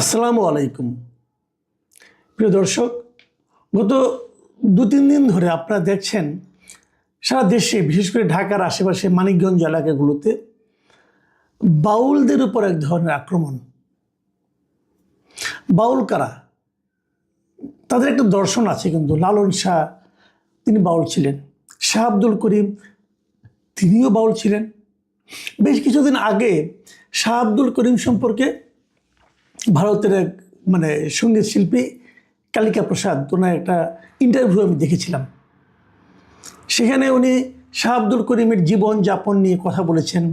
আসসালামু আলাইকুম। প্রিয় দর্শক, গত দু তিন দিন ধরে আপনারা দেখছেন, সারা দেশে, বিশেষ করে ঢাকার আশেপাশে মানিকগঞ্জ এলাকাগুলোতে বাউলদের উপর এক ধরনের আক্রমণ। বাউল কারা? তাদের একটা দর্শন আছে কিন্তু, লালন শাহ, তিনি বাউল ছিলেন। শাহ আব্দুল করিম, তিনিও বাউল ছিলেন। বেশ কিছুদিন আগে শাহ আব্দুল করিম সম্পর্কে ভারতের এক মানে সংগীত শিল্পী কালিকা প্রসাদ, ওনার একটা ইন্টারভিউ আমি দেখেছিলাম। সেখানে উনি শাহ আব্দুল করিমের জীবন যাপন নিয়ে কথা বলেছেন।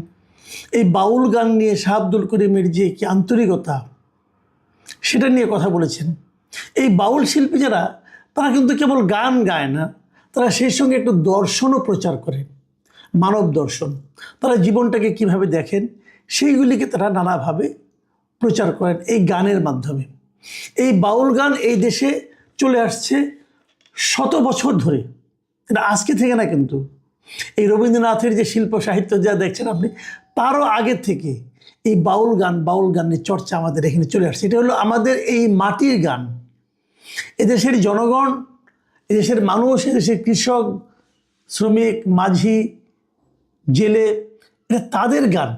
এই বাউল গান নিয়ে শাহ আব্দুল করিমের যে কি আন্তরিকতা, সেটা নিয়ে কথা বলেছেন। এই বাউল শিল্পী যারা, তারা কিন্তু কেবল গান গায় না, তারা সেই সঙ্গে একটু দর্শনও প্রচার করে মানব দর্শন। তারা জীবনটাকে কীভাবে দেখেন, সেইগুলিকে তারা নানাভাবে প্রচার করেন এই গানের মাধ্যমে। এই বাউল গান এই দেশে চলে আসছে শত বছর ধরে। এটা আজকে থেকে না কিন্তু। এই রবীন্দ্রনাথের যে শিল্প সাহিত্য যা দেখছেন আপনি, তারও আগে থেকে এই বাউল গান, বাউল গানের চর্চা আমাদের এখানে চলে আসছে। এটা হলো আমাদের এই মাটির গান। এদেশের জনগণ, এদেশের মানুষ, এদেশের কৃষক, শ্রমিক, মাঝি, জেলে, এটা তাদের গান।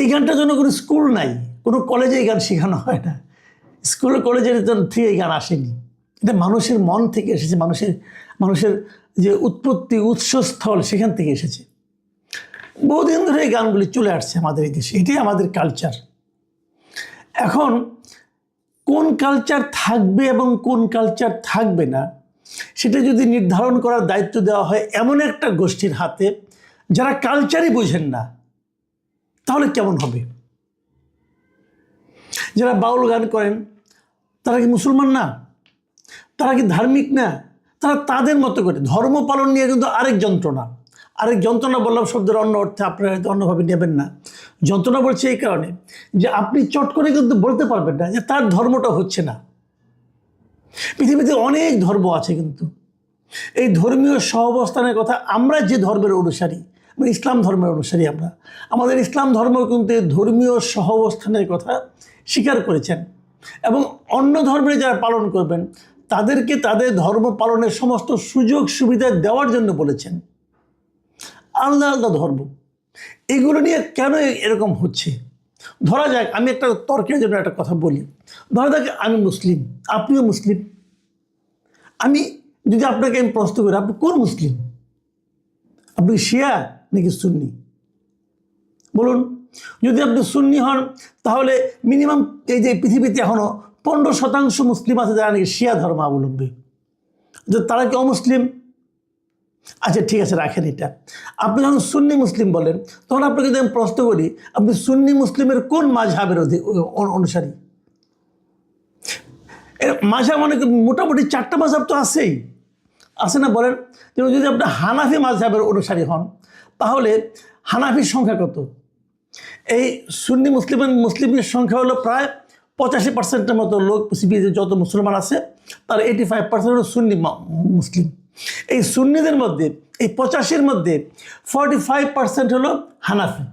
এই গানটার জন্য কোনো স্কুল নাই। কোনো কলেজে এই গান শেখানো হয় না। স্কুল কলেজের থেকে এই গান আসেনি। এটা মানুষের মন থেকে এসেছে, মানুষের মানুষের যে উৎপত্তি, উৎসস্থল সেখান থেকে এসেছে। বহুদিন ধরে এই গানগুলি চলে আসছে আমাদের এই দেশে। এটাই আমাদের কালচার এখন কোন কালচার থাকবে এবং কোন কালচার থাকবে না, সেটা যদি নির্ধারণ করার দায়িত্ব দেওয়া হয় এমন একটা গোষ্ঠীর হাতে, যারা কালচারই বোঝেন না তাহলে কেমন হবে? যারা বাউল গান করেন, তারা কি মুসলমান না? তারা কি ধার্মিক না? তারা তাদের মতো করে। ধর্ম পালন নিয়ে কিন্তু আরেক যন্ত্রণা। আরেক যন্ত্রণা বললাম শব্দের অন্য অর্থে আপনারা হয়তো অন্যভাবে নেবেন না। যন্ত্রণা বলছে এই কারণে যে আপনি চট করে কিন্তু বলতে পারবেন না যে তার ধর্মটা হচ্ছে না। পৃথিবীতে অনেক ধর্ম আছে কিন্তু। এই ধর্মীয় সহাবস্থানের কথা আমরা যে ধর্মের অনুসারী মানে ইসলাম ধর্মের অনুসারী আমরা। আমাদের ইসলাম ধর্ম কিন্তু ধর্মীয় সহাবস্থানের কথা স্বীকার করেছেন এবং অন্য ধর্মের যারা পালন করবেন, তাদেরকে তাদের ধর্ম পালনের সমস্ত সুযোগ সুবিধা দেওয়ার জন্য বলেছেন। আলাদা আলাদা ধর্ম। এগুলো নিয়ে কেন এরকম হচ্ছে? ধরা যাক, আমি একটা তর্কের জন্য একটা কথা বলি। ধরা যাক, আমি মুসলিম। আপনিও মুসলিম। আমি যদি আপনাকে আমি প্রশ্ন করি, আপনি কোন মুসলিম? আপনি শিয়া? নাকি সুন্নি? বলুন, যদি আপনি সুন্নি হন, তাহলে মিনিমাম এই যে পৃথিবীতে এখনও পনেরো শতাংশ মুসলিম আছে যারা নাকি শিয়া ধর্মাবলম্বী যে তারা কি অমুসলিম? আচ্ছা ঠিক আছে, রাখেন এটা। আপনি যখন সুন্নি মুসলিম বলেন, তখন আপনাকে যদি আমি প্রশ্ন করি, আপনি সুন্নি মুসলিমের কোন মাঝহাবের অনুসারী? এর মাঝহাব মানে কি মোটামুটি চারটা মাঝহাব তো আছেই। আছে না বলেন? যদি আপনি হানাফি মাঝহাবের অনুসারী হন তাহলে হানাফির সংখ্যা কত? এই সুন্নি মুসলিম মুসলিমের সংখ্যা হলো প্রায় পঁচাশি পার্সেন্টের মতো লোক পৃথিবীতে যত মুসলমান আছে, তার এইটি ফাইভ পার্সেন্ট হলো সুন্নি মুসলিম। এই সুন্নিদের মধ্যে, এই পঁচাশির মধ্যে ফর্টি ফাইভ পার্সেন্ট হলো হানাফি।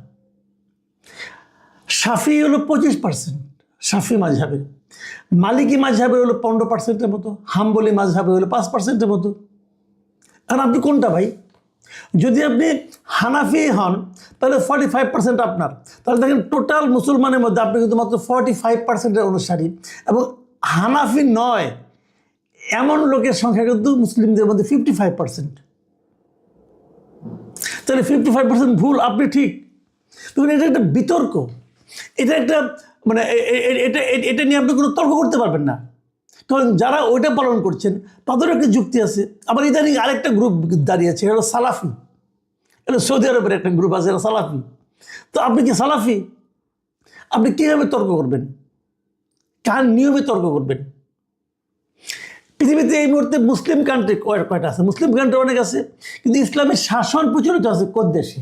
সাফি হলো পঁচিশ পার্সেন্ট সাফি মাঝহাবের মালিকি মাঝহাবের হলো পনেরো পার্সেন্টের মতো, হাম্বলি মাঝহাবের হলো পাঁচ পার্সেন্টের মতো। আর আপনি কোনটা ভাই? যদি আপনি হানাফি হন, তাহলে ফর্টি ফাইভ পার্সেন্ট আপনার। তাহলে দেখেন টোটাল মুসলমানের মধ্যে আপনি কিন্তু মাত্র ফর্টি ফাইভ পার্সেন্টের অনুসারী। এবং হানাফি নয়, এমন লোকের সংখ্যা কিন্তু মুসলিমদের মধ্যে ফিফটি ফাইভ পার্সেন্ট তাহলে ফিফটি ফাইভ পার্সেন্ট ভুল, আপনি ঠিক। তখন এটা একটা বিতর্ক। এটা একটা মানে এটা এটা নিয়ে আপনি কোনো তর্ক করতে পারবেন না। কারণ যারা ওইটা পালন করছেন, তাদেরও একটা যুক্তি আছে। আবার ইদানিং আরেকটা গ্রুপ দাঁড়িয়ে আছে এটা হলো সালাফি। এটা সৌদি আরবের একটা গ্রুপ আছে এটা সালাফি। তো আপনি কি সালাফি? আপনি কীভাবে তর্ক করবেন? কার নিয়মে তর্ক করবেন? পৃথিবীতে এই মুহূর্তে মুসলিম কান্ট্রি কয়টা আছে? মুসলিম কান্ট্রি অনেক আছে, কিন্তু ইসলামের শাসন প্রচলিত আছে কোন দেশে?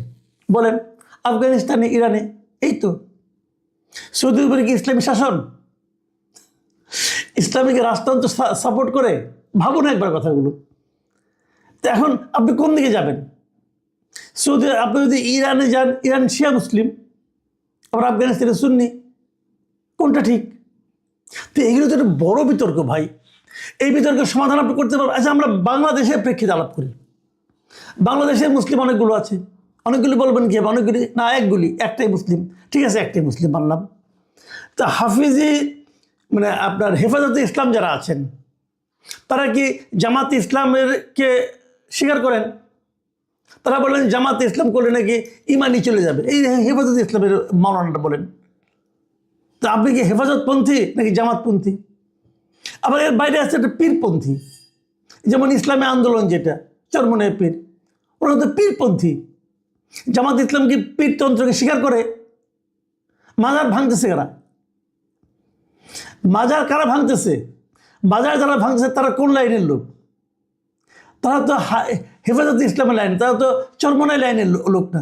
বলেন, আফগানিস্তানে, ইরানে, এই তো। সৌদি আরবের কি ইসলামী শাসন? ইসলামিক রাজতন্ত্র সাপোর্ট করে ভাবুন একবার কথাগুলো। তো এখন আপনি কোন দিকে যাবেন? সৌদি আপনি যদি ইরানে যান, ইরান শিয়া মুসলিম, আবার আফগানিস্তানে সুন্নি, কোনটা ঠিক? তো এগুলো তো একটা বড় বিতর্ক ভাই। এই বিতর্কের সমাধান আপনি করতে পারবেন। আচ্ছা আমরা বাংলাদেশের প্রেক্ষিতে আলাপ করি। বাংলাদেশের মুসলিম অনেকগুলো আছে। অনেকগুলি বলবেন কি অনেকগুলি না, একগুলি। একটাই মুসলিম। ঠিক আছে, একটাই মুসলিম, মানলাম। তা হাফিজি মানে আপনার হেফাজতে ইসলাম যারা আছেন, তারা কি জামাত ইসলামের কে স্বীকার করেন? তারা বলেন জামাত ইসলাম করলে নাকি ইমানি চলে যাবে। এই হেফাজত ইসলামের মাওলানাটা বলেন। তা আপনি কি হেফাজতপন্থী নাকি জামাতপন্থী? আবার এর বাইরে আছে একটা পীরপন্থী। যেমন ইসলামী আন্দোলন যেটা চরমনের পীর। ওরা তো পীরপন্থী। জামাত ইসলাম কি পীরতন্ত্রকে স্বীকার করে? মাজার ভাঙতেছে কারা? মাজার কারা ভাঙতেছে? বাজার যারা ভাঙছে, তারা কোন লাইনের লোক? তারা তো হেফাজত ইসলামের লাইন, তারা তো চরমনাই লাইনের লোক না।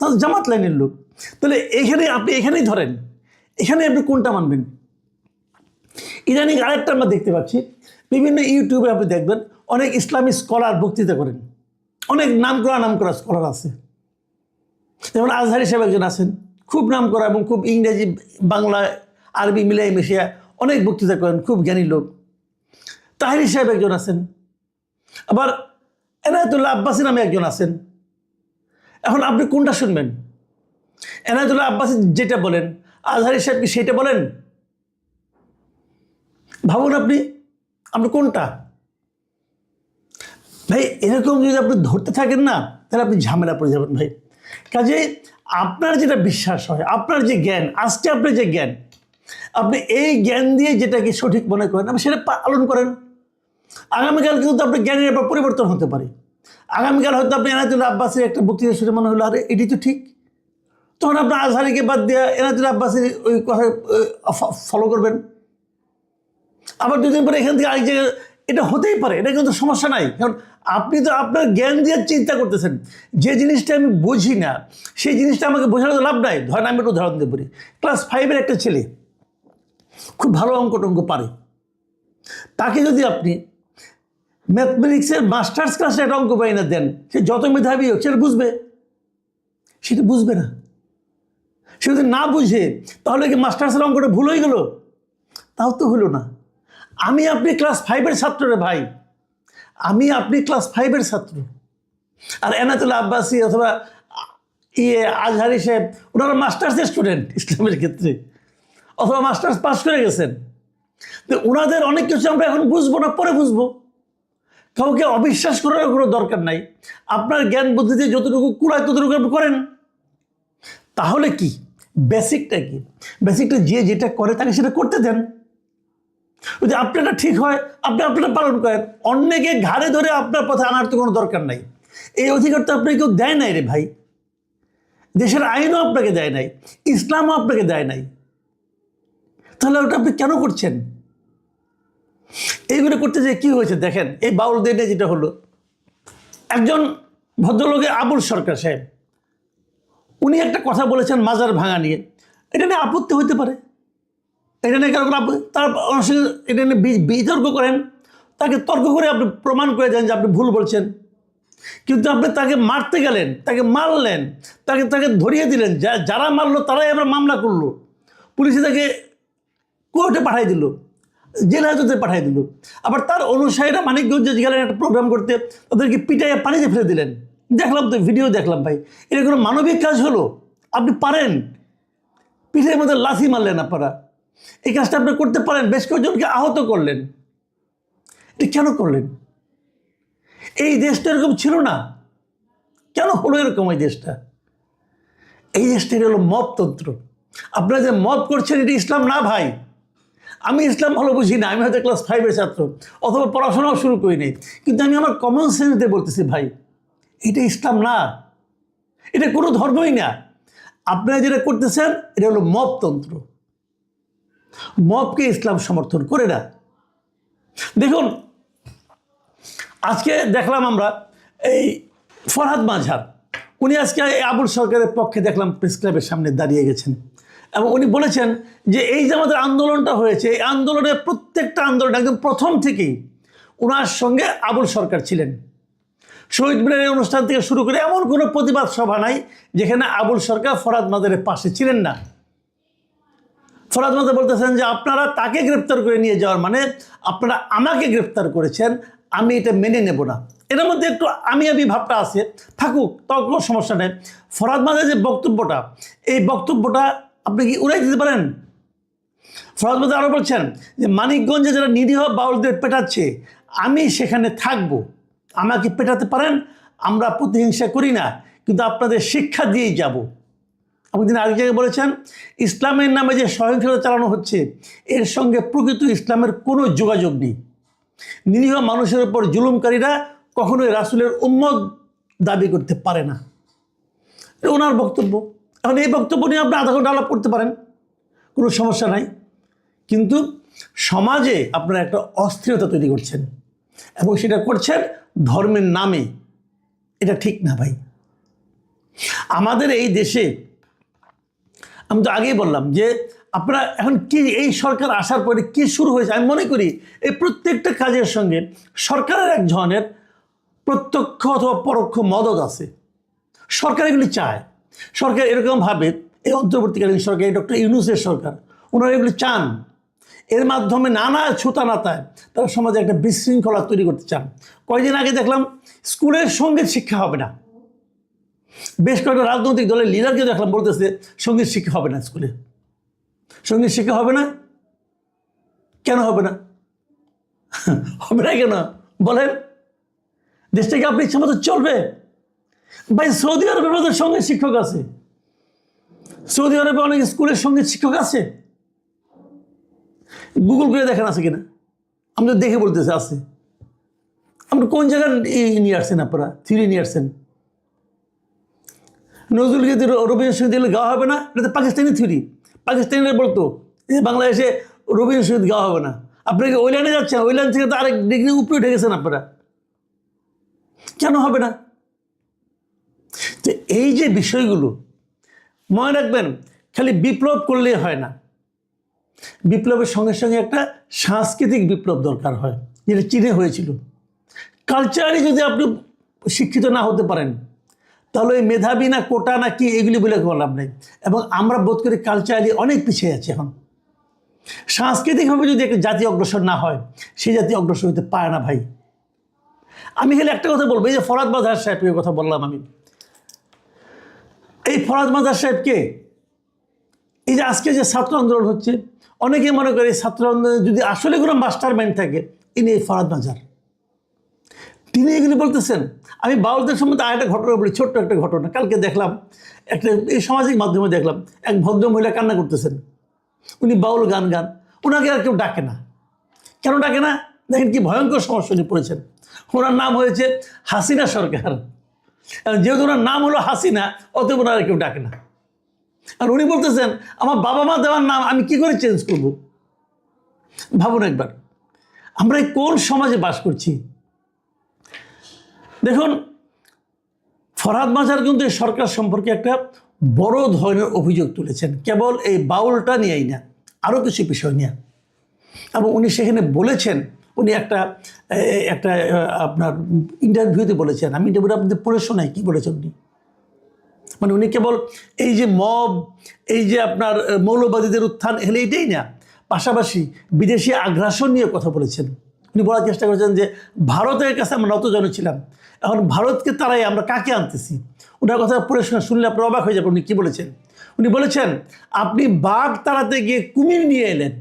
তারা জামাত লাইনের লোক। তাহলে এখানে আপনি এখানেই ধরেন, এখানে আপনি কোনটা মানবেন? ইদানিং আরেকটা আমরা দেখতে পাচ্ছি, বিভিন্ন ইউটিউবে আপনি দেখবেন, অনেক ইসলামী স্কলার বক্তৃতা করেন। অনেক নাম করা নাম করা স্কলার আছে। যেমন আজহারি সাহেব একজন আছেন, খুব নাম করা এবং খুব ইংরেজি, বাংলা, আরবি মিলাই মিশিয়া অনেক বক্তৃতা করেন, খুব জ্ঞানী লোক। তাহিরি সাহেব একজন আছেন। আবার এনায়তুল্লাহ আব্বাসী নামে একজন আছেন। এখন আপনি কোনটা শুনবেন? এনায়তুল্লাহ আব্বাসী যেটা বলেন, আজহারি সাহেব কি সেটা বলেন? ভাবুন আপনি আপনি কোনটা? ভাই, এরকম যদি আপনি ধরতে থাকেন না, তাহলে আপনি ঝামেলা পড়ে যাবেন ভাই। কাজে আপনার যেটা বিশ্বাস হয়, আপনার যে জ্ঞান, আজকে আপনার যে জ্ঞান আপনি এই জ্ঞান দিয়ে যেটাকে সঠিক মনে করেন, আপনি সেটা পালন করেন। আগামীকাল কিন্তু আপনার জ্ঞানের ব্যাপার পরিবর্তন হতে পারে। আগামীকাল হয়তো আপনি এনায়তুল্লাহ আব্বাসের একটা বক্তৃতা শুনে মনে হলো, আরে, এটি তো ঠিক। তখন আপনার আজহারিকে বাদ দিয়ে এনায়তুল্লাহ আব্বাসের ওই কথা ফলো করবেন। আবার দুদিন পরে এখান থেকে আরেক জায়গায়, এটা হতেই পারে, এটা কিন্তু সমস্যা নাই। কারণ আপনি তো আপনার জ্ঞান দিয়ে চিন্তা করতেছেন। যে জিনিসটা আমি বুঝি না, সেই জিনিসটা আমাকে বোঝানো তো লাভ নাই। ধরেন আমি একটু উদাহরণ দিয়ে বলি। ক্লাস ফাইভের একটা ছেলে খুব ভালো অঙ্ক টঙ্ক পারে। তাকে যদি আপনি ম্যাথমেটিক্সের মাস্টার্স ক্লাসে একটা অঙ্ক পাই না দেন, সে যত মেধাবী হোক সেটা বুঝবে। সেটা বুঝবে না। সে যদি না বুঝে, তাহলে কি মাস্টার্সের অঙ্কটা ভুল হয়ে গেল? তাও তো হলো না। আমি আপনি ক্লাস ফাইভের ছাত্র রে ভাই। আমি আপনি ক্লাস ফাইভের ছাত্র। আর এনাতুল্লাহ আব্বাসী অথবা ইয়ে আজহারি সাহেব, ওনারা মাস্টার্সের স্টুডেন্ট ইসলামের ক্ষেত্রে। অথবা মাস্টার্স পাস করে গেছেন। তো ওনাদের অনেক কিছু আমরা এখন বুঝব না, পরে বুঝব। কাউকে অবিশ্বাস করার কোনো দরকার নাই। আপনার জ্ঞান বুদ্ধিতে যতটুকু কুড়ায় ততটুকু আপনি করেন। তাহলে কি? বেসিকটা কি? বেসিকটা যে যেটা করে তাকে সেটা করতে দেন। যদি আপনারটা ঠিক হয়, আপনি আপনারটা পালন করেন। অন্যকে ঘাড়ে ধরে আপনার পথে আনার তো কোনো দরকার নাই। এই অধিকার তো আপনাকে কেউ দেয় নাই রে ভাই। দেশের আইনও আপনাকে দেয় নাই। ইসলামও আপনাকে দেয় নাই। তাহলে ওটা আপনি কেন করছেন? এইগুলো করতে যে কি হয়েছে দেখেন, এই বাউল দিনে যেটা হলো, একজন ভদ্রলোকে আবুল সরকার সাহেব, উনি একটা কথা বলেছেন মাজার ভাঙা নিয়ে। এটা নিয়ে আপত্তি হতে পারে। এটা নিয়ে কারও কোনো তার সঙ্গে এটা নিয়ে বিতর্ক করেন। তাকে তর্ক করে আপনি প্রমাণ করে দেন যে আপনি ভুল বলছেন। কিন্তু আপনি তাকে মারতে গেলেন, তাকে মারলেন, তাকে তাকে ধরিয়ে দিলেন। যারা মারলো তারাই আবার মামলা করল। পুলিশে তাকে কোর্টে পাঠিয়ে দিল, জেল হাজতে পাঠিয়ে দিল। আবার তার অনুসারীরা মানিকগঞ্জে গেলেন একটা প্রোগ্রাম করতে তাদেরকে পিটাইয়ে পানিতে ফেলে দিলেন। দেখলাম তো ভিডিও দেখলাম ভাই। এটা কোনো মানবিক কাজ হলো? আপনি পারেন। পিঠের মধ্যে লাথি মারলেন আপনারা। এই কাজটা আপনি করতে পারেন। বেশ কয়েকজনকে আহত করলেন। এটা কেন করলেন? এই দেশটা এরকম ছিল না। কেন হলো এরকম এই দেশটা? এই দেশটা হলো মততন্ত্র আপনারা যে মত করছেন, এটা ইসলাম না ভাই। আমি ইসলাম ভালো বুঝি না, আমি হয়তো ক্লাস ফাইভের ছাত্র, অথবা পড়াশোনাও শুরু করিনি, কিন্তু আমি আমার কমন সেন্সে বলতেছি, ভাই, এটা ইসলাম না, এটা কোনো ধর্মই না। আপনারা যেটা করতেছেন, এটা হলো মপতন্ত্র। মপকে ইসলাম সমর্থন করে না। দেখুন, আজকে দেখলাম আমরা এই ফরহাদ মাঝার উনি আজকে আবুল সরকারের পক্ষে দেখলাম প্রেস ক্লাবের সামনে দাঁড়িয়ে গেছেন। এবং উনি বলেছেন যে এই যে আমাদের আন্দোলনটা হয়েছে, এই আন্দোলনের প্রত্যেকটা আন্দোলন একদম প্রথম থেকেই ওনার সঙ্গে আবুল সরকার ছিলেন। শহীদ মিনারের অনুষ্ঠান থেকে শুরু করে এমন কোনো প্রতিবাদ সভা নাই যেখানে আবুল সরকার ফরাদ মাদারের পাশে ছিলেন না। ফরাদ মাদা বলতেছেন যে আপনারা তাকে গ্রেপ্তার করে নিয়ে যাওয়ার মানে আপনারা আমাকে গ্রেপ্তার করেছেন, আমি এটা মেনে নেব না। এটার মধ্যে একটু আমি আমি ভাবটা আছে। থাকুক, তাও কোনো সমস্যা নেই। ফরাদ মাদের যে বক্তব্যটা, এই বক্তব্যটা আপনি কি উড়াই দিতে পারেন? ফরাদ মাদা আরও বলছেন যে, মানিকগঞ্জে যারা নিরীহ বাউলদের পেটাচ্ছে, আমি সেখানে থাকব। আমাকে পেটাতে পারেন, আমরা প্রতিহিংসা করি না, কিন্তু আপনাদের শিক্ষা দিয়েই যাব। আপনি তিনি আরেক জায়গায় বলেছেন, ইসলামের নামে যে সহিংসতা চালানো হচ্ছে, এর সঙ্গে প্রকৃত ইসলামের কোনো যোগাযোগ নেই। নিরীহ মানুষের উপর জুলুমকারীরা কখনোই রাসুলের উম্মত দাবি করতে পারে না। ওনার বক্তব্য। এখন এই বক্তব্য নিয়ে আপনি আধা ঘণ্টা আলাপ করতে পারেন, কোনো সমস্যা নাই। কিন্তু সমাজে আপনারা একটা অস্থিরতা তৈরি করছেন এবং সেটা করছেন ধর্মের নামে। এটা ঠিক না ভাই। আমাদের এই দেশে, আমি তো আগেই বললাম যে আপনারা এখন কি, এই সরকার আসার পরে কি শুরু হয়েছে? আমি মনে করি এই প্রত্যেকটা কাজের সঙ্গে সরকারের এক ধরনের প্রত্যক্ষ অথবা পরোক্ষ মদত আছে। সরকার এগুলি চায়। সরকার এরকমভাবে এই অন্তর্বর্তীকালীন সরকার, এই ডক্টর ইউনুসের সরকার, ওনারা এগুলি চান। এর মাধ্যমে নানা ছুতা নাতায় তারা সমাজে একটা বিশৃঙ্খলা তৈরি করতে চান। কয়েকদিন আগে দেখলাম, স্কুলের সংগীত শিক্ষা হবে না। বেশ কয়েকটা রাজনৈতিক দলের লিডারকে দেখলাম বলতেছে, সংগীত শিক্ষা হবে না স্কুলে। সংগীত শিক্ষা হবে না? কেন হবে না? হবে না কেন? বলেন। দেশটাকে আপনি ইচ্ছা মতো চলবে? ভাই, সৌদি আরবে আমাদের সঙ্গে শিক্ষক আছে। সৌদি আরবে অনেক স্কুলের সঙ্গে শিক্ষক আছে। গুগল করে দেখেন আছে কিনা? আমরা দেখে বলতেছে, আছে। আপনি কোন জায়গায় ই নিয়ে আসছেন আপনারা? থিরি নিয়ে আসছেন? নজরুল গীতি রবীন্দ্রসঙ্গীত দিলে গাওয়া হবে না? এটা তো পাকিস্তানি থিরি পাকিস্তানিরা বলতো বাংলাদেশে রবীন্দ্রসঙ্গীত গাওয়া হবে না। আপনাকে ওই লাইনে যাচ্ছেন? ওই লাইন থেকে তো আরেক ডিগ্রি উপরে উঠে গেছেন আপনারা। কেন হবে না? তো এই যে বিষয়গুলো, মনে রাখবেন, খালি বিপ্লব করলেই হয় না। বিপ্লবের সঙ্গে সঙ্গে একটা সাংস্কৃতিক বিপ্লব দরকার হয়, যেটা চীনে হয়েছিল। কালচারালি যদি আপনি শিক্ষিত না হতে পারেন, তাহলে ওই মেধাবী না কোটা না কি, এগুলি বলে লাভ নেই। এবং আমরা বোধ করি কালচারালি অনেক পিছিয়ে আছে এখন। সাংস্কৃতিকভাবে যদি একটা জাতি অগ্রসর না হয়, সেই জাতি অগ্রসর হতে পারে না ভাই। আমি খালি একটা কথা বলব, এই যে ফরাদ মাজার সাহেবের কথা বললাম আমি। এই ফরাদ মাজার সাহেবকে এই যে আজকে যে ছাত্র আন্দোলন হচ্ছে, অনেকে মনে করে ছাত্র আন্দোলনে যদি আসলে কোনো মাস্টার মাইন্ড থাকে, ইনি এই ফরাদ মাজার। তিনি এগুলি বলতেছেন, আমি বাউলদের সম্বন্ধে আরেকটা ঘটনা বলি, ছোট্ট একটা ঘটনা। কালকে দেখলাম, একটা এই সামাজিক মাধ্যমে দেখলাম, এক ভদ্র মহিলা কান্না করতেছেন। উনি বাউল গান গান ওনাকে আর কেউ ডাকে না। কেন ডাকে না? দেখেন কি ভয়ঙ্কর সমস্যা উনি পড়েছেন। ওনার নাম হয়েছে হাসিনা সরকার। আর যেহেতু ওনার নাম হলো হাসিনা, অতএব ওনারা কেউ ডাকে না। আর উনি বলতেছেন, আমার বাবা মা দেওয়ার নাম আমি কি করে চেঞ্জ করব? ভাবুন একবার, আমরা কোন সমাজে বাস করছি? দেখুন, ফরহাদ মাজার কিন্তু এই সরকার সম্পর্কে একটা বড় ধরনের অভিযোগ তুলেছেন। কেবল এই বাউলটা নিয়েই না আরও কিছু বিষয় নিয়ে। এবং উনি সেখানে বলেছেন উনি একটা একটা আপনার ইন্টারভিউতে বলেছেন। আমি ইন্টারভিউটা আপনাদের পড়ে শোনাই, কী বলেছেন উনি? মানে উনি কেবল এই যে মব, এই যে আপনার মৌলবাদীদের উত্থান এগুলো এইটাই না, পাশাপাশি বিদেশি আগ্রাসন নিয়ে কথা বলেছেন। উনি বলার চেষ্টা করেছেন যে, ভারতের কাছে আমরা নতজন ছিলাম, এখন ভারতকে তারাই আমরা কাকে আনতেছি? ওনার কথা পড়ে শোনা, শুনলে আপনার অবাক হয়ে যাবেন উনি কী বলেছেন। উনি বলেছেন, আপনি বাঘ তাড়াতে গিয়ে কুমির নিয়ে এলেন।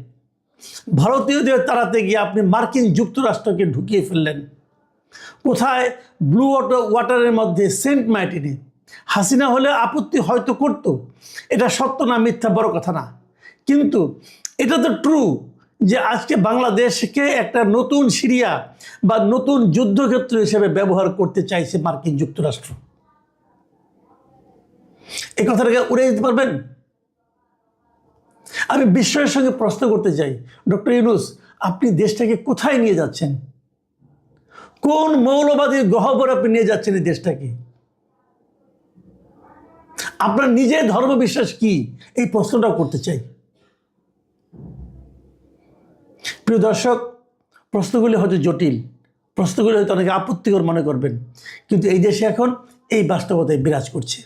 ভারতীয়দের তাড়াতে গিয়ে আপনি মার্কিন যুক্তরাষ্ট্রকে ঢুকিয়ে ফেললেন। কোথায়? ব্লু ওয়াটার ওয়াটারের মধ্যে সেন্ট মার্টিনে। হাসিনা হলে আপত্তি হয়তো করত। এটা সত্য না, মিথ্যা বড় কথা না। কিন্তু এটা তো ট্রু যে আজকে বাংলাদেশকে একটা নতুন সিরিয়া বা নতুন যুদ্ধক্ষেত্র হিসেবে ব্যবহার করতে চাইছে মার্কিন যুক্তরাষ্ট্র। এই কথাটাকে উড়ে দিতে পারবেন? আমি বিস্ময়ের সঙ্গে প্রশ্ন করতে চাই, ডক্টর ইউনুস, আপনি দেশটাকে কোথায় নিয়ে যাচ্ছেন? কোন মৌলবাদীর গহবর আপনি নিয়ে যাচ্ছেন এই দেশটাকে? আপনার নিজের ধর্ম বিশ্বাস কি? এই প্রশ্নটাও করতে চাই। প্রিয় দর্শক, প্রশ্নগুলি হয়তো জটিল, প্রশ্নগুলি হয়তো অনেকে আপত্তিকর মনে করবেন, কিন্তু এই দেশে এখন এই বাস্তবতায় বিরাজ করছে।